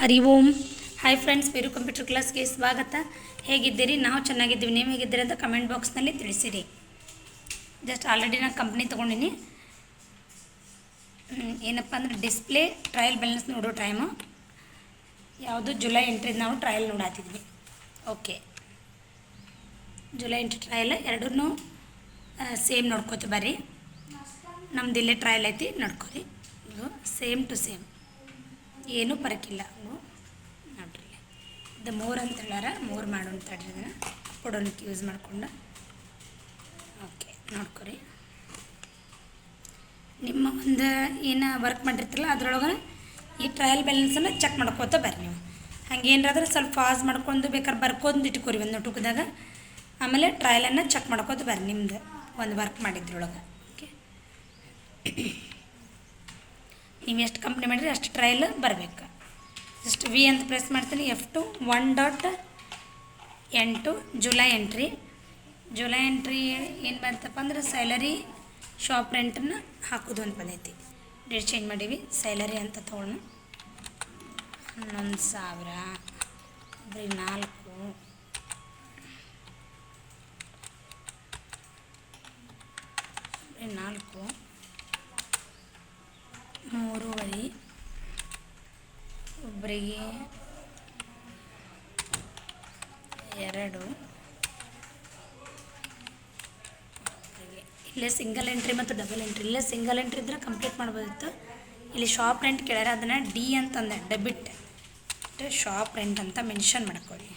ಹರಿ Om. Hi friends ಬೇರು computer ಕ್ಲಾಸ್ಗೆ ಸ್ವಾಗತ. ಹೇಗಿದ್ದೀರಿ? ನಾವು ಚೆನ್ನಾಗಿದ್ದೀವಿ. ನೀವು ಹೇಗಿದ್ದೀರಿ ಅಂತ ಕಮೆಂಟ್ ಬಾಕ್ಸ್ನಲ್ಲಿ ತಿಳಿಸಿರಿ. ಜಸ್ಟ್ ಆಲ್ರೆಡಿ ನಾನು ಕಂಪ್ನಿ ತೊಗೊಂಡಿನಿ. ಏನಪ್ಪ ಅಂದ್ರೆ ಡಿಸ್ಪ್ಲೇ ಟ್ರಯಲ್ ಬ್ಯಾಲೆನ್ಸ್ ನೋಡೋ ಟೈಮು ಯಾವುದು? ಜುಲೈ ಎಂಟ್ರಿ ನಾವು ಟ್ರಯಲ್ ನೋಡಾತಿದ್ವಿ. ಓಕೆ ಜುಲೈ ಎಂಟ್ರಿ ಟ್ರಯಲ್ ಎರಡೂ ಸೇಮ್ ನೋಡ್ಕೋತೀವಿ ಬರ್ರಿ. ನಮ್ದು ಇಲ್ಲೇ ಟ್ರಯಲ್ ಐತಿ, ನೋಡ್ಕೋರಿ. ಸೇಮ್ ಟು ಸೇಮ್ ಏನೂ ಪರಕಿಲ್ಲ. ನೋಡ್ರಿ. ಇದು ಮೋರ್ ಅಂತ ಹೇಳಾರ ಮೋರ್ ಮಾಡೋಣ ತಡ್ರಿ ಇದನ್ನು. ಕೊಡೋಣಕ್ಕೆ ಯೂಸ್ ಮಾಡಿಕೊಂಡು. ಓಕೆ, ನೋಡ್ಕೊರಿ. ನಿಮ್ಮ ಒಂದು ಏನು ವರ್ಕ್ ಮಾಡಿರ್ತಿರಲ್ಲ ಅದರೊಳಗೆ ಈ ಟ್ರಯಲ್ ಬ್ಯಾಲೆನ್ಸನ್ನು ಚೆಕ್ ಮಾಡ್ಕೋತ ಬರ್ರಿ ನೀವು. ಹಂಗೇನಾದ್ರೆ ಸ್ವಲ್ಪ ಪಾಸ್ ಮಾಡ್ಕೊಂಡು ಬೇಕಾದ್ರೆ ಬರ್ಕೊಂಡು ಇಟ್ಕೊರಿ ಒಂದು ಟುಕದಾಗ ಆಮೇಲೆ ಟ್ರಯಲನ್ನು ಚೆಕ್ ಮಾಡ್ಕೋತ ಬರ್ರಿ ನಿಮ್ದು, ಒಂದು ವರ್ಕ್ ಮಾಡಿದ್ರೊಳಗೆ. ಓಕೆ. ನೀವು ಎಷ್ಟು ಕಂಪ್ನಿ ಮಾಡಿದ್ರೆ, ಅಷ್ಟು ಟ್ರಯಲ್ ಬರಬೇಕು. ಜಸ್ಟ್ ವಿ ಅಂತ ಪ್ರೆಸ್ ಮಾಡ್ತೀನಿ ಎಫ್ ಟು ಒನ್ ಡಾಟ್ ಎಂಟು ಜುಲೈ ಎಂಟ್ರಿ ಜುಲೈ ಎಂಟ್ರಿ ಏನು ಬಂತಪ್ಪ ಅಂದ್ರೆ ಸ್ಯಾಲರಿ ಶಾಪ್ ರೆಂಟನ್ನು ಹಾಕೋದು ಅಂತ ಬಂದೈತಿ. ಡೇಟ್ ಚೇಂಜ್ ಮಾಡೀವಿ ಸ್ಯಾಲರಿ ಅಂತ ತೊಗೊಂಡು ಹನ್ನೊಂದು ಸಾವಿರ ಬರೀ ನಾಲ್ಕು ಬರೀ ನಾಲ್ಕು ಮೂರುವರೆ ಒಬ್ಬರಿಗೆ ಎರಡು. ಇಲ್ಲೇ ಸಿಂಗಲ್ ಎಂಟ್ರಿ ಮತ್ತು ಡಬಲ್ ಎಂಟ್ರಿ ಇಲ್ಲೇ ಸಿಂಗಲ್ ಎಂಟ್ರಿ ಇದ್ರೆ ಕಂಪ್ಲೀಟ್ ಮಾಡ್ಬೋದಿತ್ತು. ಇಲ್ಲಿ ಶಾಪ್ ರೆಂಟ್ ಕೇಳ್ಯಾರ, ಅದನ್ನು ಡಿ ಅಂತಂದೆ ಡೆಬಿಟ್ ಶಾಪ್ ರೆಂಟ್ ಅಂತ ಮೆನ್ಷನ್ ಮಾಡ್ಕೊಳ್ಳಿ.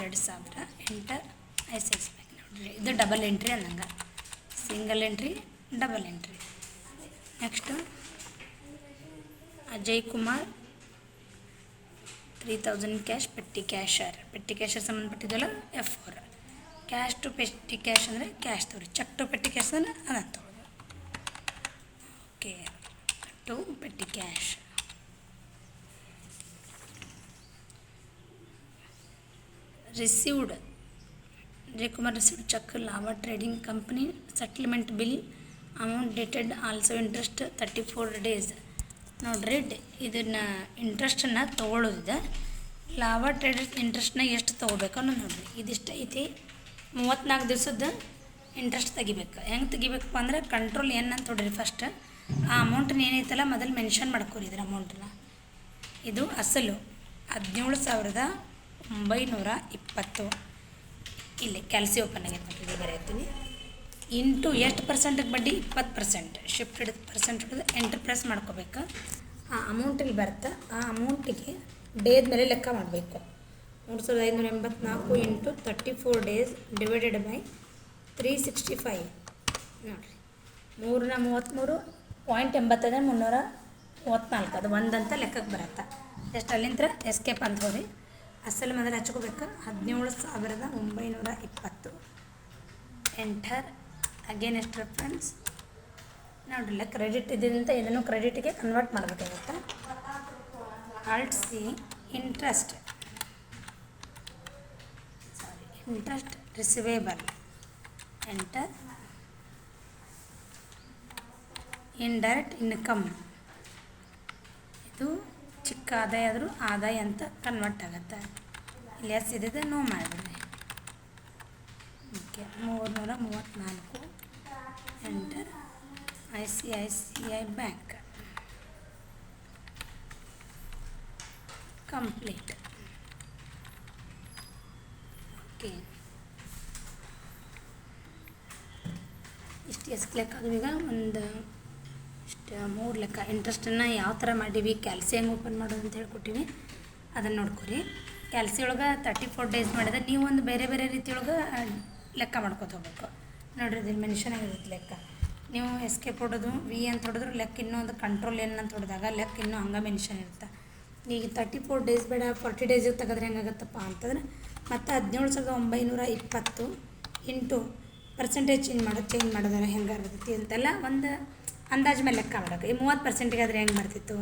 ಎರಡು ಸಾವಿರ. ಎಂಟರ್ ಐ ಬ್ಯಾಂಕ್ ನೋಡ್ರಿ. ಇದು ಡಬಲ್ ಎಂಟ್ರಿ ಅನ್ನಂಗೆ. Single entry double entry next Ajay Kumar three thousand cash petty cashier petty cashier ಸಂಬಂಧಪಟ್ಟಿದ್ದಲ್ಲ F four cash to petty cash ಅಂದರೆ ಕ್ಯಾಶ್ ತೊಗೊಳಿ ಚೆಕ್ ಟು ಪೆಟ್ಟಿ ಕ್ಯಾಶ್ ಅಂದರೆ ಅದನ್ನು ತಗೊಳ್ಳೋದು okay to petty cash received Jayakumar received cheque Lava trading company settlement bill amount dated also interest thirty four days ನೋಡ್ರಿ ಇದನ್ನು ಇಂಟ್ರೆಸ್ಟನ್ನು ತೊಗೊಳ್ಳೋದಿದೆ lava traders ಇಂಟ್ರೆಸ್ಟ್ನ ಎಷ್ಟು ತೊಗೋಬೇಕು ಅನ್ನೋದು ನೋಡ್ರಿ. ಇದಿಷ್ಟು ಐತಿ. ಮೂವತ್ತ್ನಾಲ್ಕು ದಿವ್ಸದ ಇಂಟ್ರೆಸ್ಟ್ ತೆಗಿಬೇಕು. ಹೆಂಗೆ ತೆಗಿಬೇಕಪ್ಪ ಅಂದ್ರೆ ಕಂಟ್ರೋಲ್ ಎನ್ ಅಂತ ನೋಡ್ರಿ ಫಸ್ಟ್ ಆ ಅಮೌಂಟನ್ನ ಏನೈತಲ್ಲ, ಮೊದಲು ಮೆನ್ಷನ್ ಮಾಡ್ಕೊರಿ ಇದ್ರ ಅಮೌಂಟನ್ನ ಇದು ಅಸಲು. ಹದಿನೇಳು ಸಾವಿರದ ಒಂಬೈನೂರ ಇಪ್ಪತ್ತು. ಇಲ್ಲಿ ಕ್ಯಾಲ್ಸಿ ಓಪನ್ ಆಗೈತೆ ನೋಡ್ರಿ ಇಲ್ಲಿ ಇಂಟು ಎಷ್ಟು ಪರ್ಸೆಂಟಿಗೆ ಬಡ್ಡಿ? ಇಪ್ಪತ್ತು ಪರ್ಸೆಂಟ್ ಶಿಫ್ಟ್ ಶಿಫ್ಟೆಡ್ ಪರ್ಸೆಂಟ್ ಹಿಡಿದು ಎಂಟರ್ ಪ್ರೆಸ್ ಮಾಡ್ಕೋಬೇಕು. ಆ ಅಮೌಂಟಲ್ಲಿ ಬರುತ್ತೆ. ಆ ಅಮೌಂಟಿಗೆ ಡೇದ ಮೇಲೆ ಲೆಕ್ಕ ಮಾಡಬೇಕು. ಮೂರು ಸಾವಿರದ ಐನೂರ ಎಂಬತ್ನಾಲ್ಕು into thirty four days divided by three sixty five ನೋಡಿರಿ. ಮೂರನ ಮೂವತ್ತ್ಮೂರು ಪಾಯಿಂಟ್ ಎಂಬತ್ತೈದು ಮುನ್ನೂರ ಮೂವತ್ತ್ನಾಲ್ಕು ಅದು ಒಂದಂತ ಲೆಕ್ಕಕ್ಕೆ ಬರುತ್ತೆ. ಎಷ್ಟು ಅಲ್ಲಿಂದ ಎಸ್ಕೇಪ್ ಅಂತ ಹೋರಿ ಅಸಲು ಮೊದಲು ಹಚ್ಕೋಬೇಕು. ಹದಿನೇಳು ಸಾವಿರದ ಒಂಬೈನೂರ ಇಪ್ಪತ್ತು. ಎಂಟರ್ ಅಗೇನ್ ಎಷ್ಟು ಫ್ರೆಂಡ್ಸ್ ನೋಡಿಲ್ಲ ಕ್ರೆಡಿಟ್ ಇದರಿಂದ ಇದನ್ನು ಕ್ರೆಡಿಟ್ಗೆ ಕನ್ವರ್ಟ್ ಮಾಡಬೇಕಾಗುತ್ತೆ? Alt C interest sorry interest receivable enter indirect income ಇದು ಚಿಕ್ಕ ಆದಾಯ ಆದರೂ ಆದಾಯ ಅಂತ ಕನ್ವರ್ಟ್ ಆಗುತ್ತೆ. ಇಲ್ಲಿ ಎಸ್ ಇದ್ದಿದೆ ನೋ ಮಾಡಿಬಿಡ್ರಿ ಓಕೆ ಮೂರ್ನೂರ ಮೂವತ್ತ್ನಾಲ್ಕು. Enter I C I C I bank complete okay ಇಷ್ಟು ಎಷ್ಟು ಲೆಕ್ಕ ಈಗ ಒಂದು ಇಷ್ಟು ಮೂರು ಲೆಕ್ಕ. ಇಂಟ್ರೆಸ್ಟನ್ನು ಯಾವ ಥರ ಮಾಡೀವಿ ಕ್ಯಾಲ್ಸಿ ಹೆಂಗೆ ಓಪನ್ ಮಾಡೋದು ಅಂತ ಹೇಳ್ಕೊಟ್ಟಿವಿ ಅದನ್ನು ನೋಡ್ಕೊರಿ. ಕ್ಯಾಲ್ಸಿ ಒಳಗೆ ತರ್ಟಿ ಫೋರ್ ಡೇಸ್ ಮಾಡಿದ್ರೆ ನೀವು ಒಂದು ಬೇರೆ ಬೇರೆ ರೀತಿಯೊಳಗೆ ಲೆಕ್ಕ ಮಾಡ್ಕೊತ ಹೋಗ್ಬೇಕು. ನೋಡ್ರಿ, ಇದ್ರಲ್ಲಿ ಮೆನ್ಷನ್ ಆಗಿರುತ್ತೆ ಲೆಕ್ಕ. ನೀವು ಎಸ್ಕೇಪ್ ಹೊಡೋದು ವಿ ಅಂತ ಹೊಡೆದ್ರು ಲೆಕ್ಕ ಇನ್ನೂ ಒಂದು ಕಂಟ್ರೋಲ್ ಏನು ಅಂತ ಹೊಡೆದಾಗ ಲೆಕ್ಕ ಇನ್ನೂ ಹಂಗೆ ಮೆನ್ಷನ್ ಇರುತ್ತೆ? ಈಗ ತರ್ಟಿ ಫೋರ್ ಡೇಸ್ ಬೇಡ ಫಾರ್ಟಿ ಡೇಸಿಗೆ ತೆಗೆದ್ರೆ ಹೆಂಗಾಗತ್ತಪ್ಪ ಅಂತಂದ್ರೆ ಮತ್ತು ಹದಿನೇಳು ಸಾವಿರದ ಒಂಬೈನೂರ ಇಪ್ಪತ್ತು ಇಂಟು ಪರ್ಸೆಂಟೇಜ್ ಚೇಂಜ್ ಮಾಡೋದು ಚೇಂಜ್ ಮಾಡೋದ್ರೆ ಹೆಂಗೆ ಬರ್ತೈತಿ ಅಂತೆಲ್ಲ ಒಂದು ಅಂದಾಜು ಮೇಲೆ ಲೆಕ್ಕ ಮಾಡೋಕೆ ಈ ಮೂವತ್ತು ಪರ್ಸೆಂಟಿಗೆ ಆದರೆ ಹೆಂಗೆ ಬರ್ತಿತ್ತು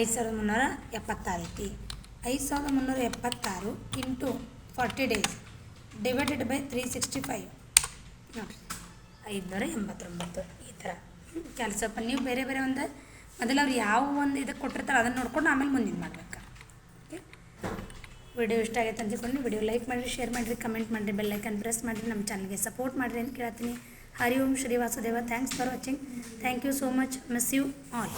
ಐದು ಸಾವಿರದ ಮುನ್ನೂರ ಎಪ್ಪತ್ತಾರು ಐತಿ. ಐದು ಸಾವಿರದ ಮುನ್ನೂರ ಎಪ್ಪತ್ತಾರು into forty days divided by three sixty five ನೋಡಿರಿ ಐದುನೂರ ಎಂಬತ್ತೊಂಬತ್ತು ಈ ಥರ. ಕೆಲಸಪ್ಪ ನೀವು ಬೇರೆ ಬೇರೆ ಒಂದು ಮೊದಲು ಅವ್ರು ಯಾವ ಒಂದು ಇದಕ್ಕೆ ಕೊಟ್ಟಿರ್ತಾರೆ ಅದನ್ನು ನೋಡ್ಕೊಂಡು ಆಮೇಲೆ ಮುಂದಿನ ಮಾಡ್ಬೇಕು ಓಕೆ? ವಿಡಿಯೋ ಇಷ್ಟ ಆಗೈತೆ ಅಂತಿಕೊಂಡು ವಿಡಿಯೋ ಲೈಕ್ ಮಾಡಿರಿ, ಶೇರ್ ಮಾಡಿರಿ, ಕಮೆಂಟ್ ಮಾಡಿರಿ, ಬೆಲ್ ಐಕನ್ ಪ್ರೆಸ್ ಮಾಡಿರಿ, ನಮ್ಮ ಚಾನಲ್ಗೆ ಸಪೋರ್ಟ್ ಮಾಡಿರಿ ಅಂತ ಕೇಳ್ತೀನಿ. Hari Om Shri Vasudeva. Thanks for watching. Thank you so much. Miss you all.